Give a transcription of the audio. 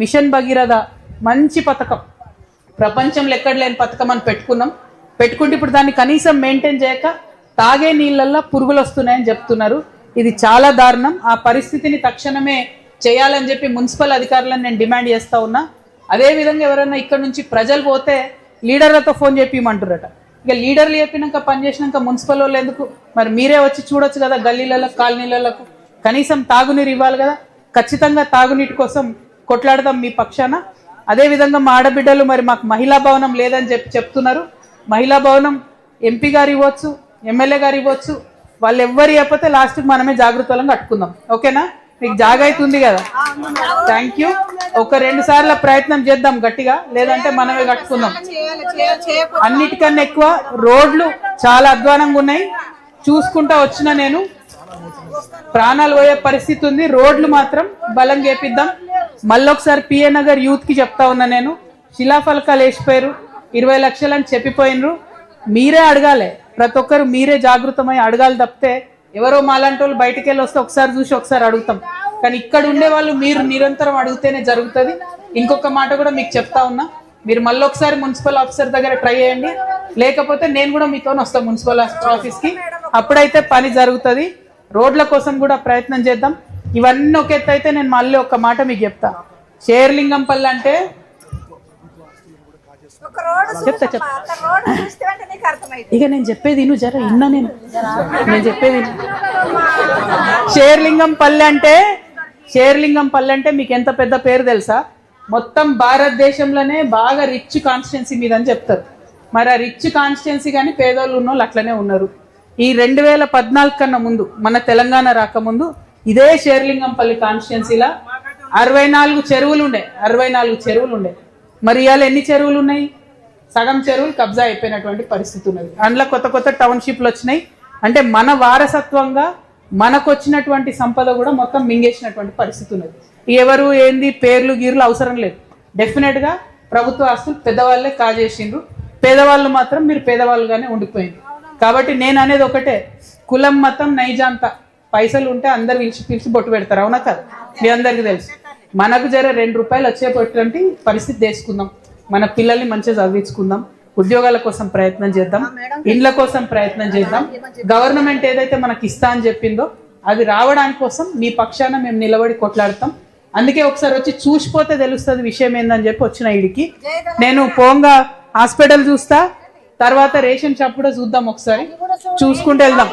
Machine Bhagiratha మంచి పథకం. ప్రపంచంలో ఎక్కడ లేని పథకం అని పెట్టుకున్నాం. పెట్టుకుంటే ఇప్పుడు దాన్ని కనీసం మెయింటైన్ చేయక తాగే నీళ్ళల్లో పురుగులు వస్తున్నాయని చెప్తున్నారు. ఇది చాలా దారుణం. ఆ పరిస్థితిని తక్షణమే చేయాలని చెప్పి మున్సిపల్ అధికారులను నేను డిమాండ్ చేస్తా ఉన్నా. అదే విధంగా ఎవరైనా ఇక్కడ నుంచి ప్రజలు పోతే లీడర్లతో ఫోన్ చెప్పిమంటారట ఇక లీడర్లు చెప్పినాక పని చేసినాక మున్సిపల్ వాళ్ళు ఎందుకు? మరి మీరే వచ్చి చూడొచ్చు కదా గల్లీలలో కాలనీలకు కనీసం తాగునీరు ఇవ్వాలి కదా. ఖచ్చితంగా తాగునీటి కోసం కొట్లాడదాం మీ పక్షాన. అదే విధంగా మా ఆడబిడ్డలు మరి మాకు మహిళా భవనం లేదని చెప్పి చెప్తున్నారు. మహిళా భవనం ఎంపీ గారు ఇవ్వచ్చు ఎమ్మెల్యే గారు ఇవ్వచ్చు వాళ్ళు ఎవ్వరు ఇవ్వకపోతే లాస్ట్కి మనమే జాగ్రత్తలను కట్టుకుందాం. ఓకేనా? మీకు జాగ అవుతుంది కదా? థ్యాంక్ యూ ఒక రెండు సార్ల ప్రయత్నం చేద్దాం గట్టిగా. లేదంటే మనమే కట్టుకుందాం. అన్నిటికన్నా ఎక్కువ రోడ్లు చాలా అధ్వానంగా ఉన్నాయి. చూసుకుంటా వచ్చిన నేను. ప్రాణాలు పోయే పరిస్థితి ఉంది. రోడ్లు మాత్రం బలం చేపిద్దాం. మళ్ళొకసారి పిఏ నగర్ యూత్కి చెప్తా ఉన్నా నేను. శిలాఫలకాలు వేసిపోయారు. ఇరవై లక్షలు అని చెప్పిపోయినరు. మీరే అడగాలి. ప్రతి ఒక్కరు మీరే జాగృతమై అడగాలి తప్పితే ఎవరో మాలాంటి వాళ్ళు బయటికి వెళ్ళి వస్తే ఒకసారి చూసి ఒకసారి అడుగుతాం. కానీ ఇక్కడ ఉండే వాళ్ళు మీరు నిరంతరం అడిగితేనే జరుగుతుంది. ఇంకొక మాట కూడా మీకు చెప్తా ఉన్నా. మీరు మళ్ళీ ఒకసారి మున్సిపల్ ఆఫీసర్ దగ్గర ట్రై చేయండి. లేకపోతే నేను కూడా మీతో వస్తాను మున్సిపల్ ఆఫీస్కి. అప్పుడైతే పని జరుగుతుంది. రోడ్ల కోసం కూడా ప్రయత్నం చేద్దాం. ఇవన్నీ ఒక ఎత్తు అయితే నేను మళ్ళీ ఒక మాట మీకు చెప్తా. షేర్లింగంపల్లి అంటే చెప్తా చెప్తా. ఇక నేను చెప్పేది నువ్వు జర ఇన్నా నేను. నేను చెప్పేది. షేర్లింగం పల్లె అంటే షేర్లింగం పల్లె అంటే మీకు ఎంత పెద్ద పేరు తెలుసా? మొత్తం భారతదేశంలోనే బాగా రిచ్ కాన్స్టిట్యున్సీ మీద అని చెప్తారు. మరి ఆ రిచ్ కాన్స్టిట్యున్సీ కానీ పేదోళ్ళు ఉన్న వాళ్ళు అట్లనే ఉన్నారు. ఈ రెండు వేల పద్నాలుగు కన్నా ముందు మన తెలంగాణ రాకముందు ఇదే షేర్లింగంపల్లి కాన్స్టిట్యున్సీలో అరవై నాలుగు చెరువులు ఉండే అరవై నాలుగు చెరువులు ఉండే మరి ఇవాళ ఎన్ని చెరువులు ఉన్నాయి సగం చెరువులు కబ్జా అయిపోయినటువంటి పరిస్థితి ఉన్నది అందులో కొత్త కొత్త టౌన్షిప్లు వచ్చినాయి అంటే మన వారసత్వంగా మనకు వచ్చినటువంటి సంపద కూడా మొత్తం మింగేసినటువంటి పరిస్థితి ఉన్నది ఎవరు ఏంది పేర్లు గీర్లు అవసరం లేదు. డెఫినెట్గా ప్రభుత్వ ఆస్తులు పెద్దవాళ్ళే కాజేసిండ్రు. పేదవాళ్ళు మాత్రం మీరు పేదవాళ్ళుగానే ఉండిపోయింది కాబట్టి నేను అనేది ఒకటే. కులం మతం నైజాంత. పైసలు ఉంటే అందరు పిలిచి పిలిచి బొట్టు పెడతారు అవునా కాదు? మీ అందరికీ తెలుసు. మనకు జర రెండు రూపాయలు వచ్చేటటువంటి పరిస్థితి తెచ్చుకుందాం మన పిల్లల్ని మంచిగా చదివించుకుందాం. ఉద్యోగాల కోసం ప్రయత్నం చేద్దాం. ఇండ్ల కోసం ప్రయత్నం చేద్దాం. గవర్నమెంట్ ఏదైతే మనకి ఇస్తా అని చెప్పిందో అది రావడానికి కోసం మీ పక్షాన మేము నిలబడి కొట్లాడతాం. అందుకే ఒకసారి వచ్చి చూసిపోతే తెలుస్తుంది విషయం ఏందని చెప్పి వచ్చిన ఇడికి నేను పోంగా హాస్పిటల్ చూస్తా తర్వాత రేషన్ షాప్ కూడా చూద్దాం ఒకసారి. చూసుకుంటూ వెళ్దాం.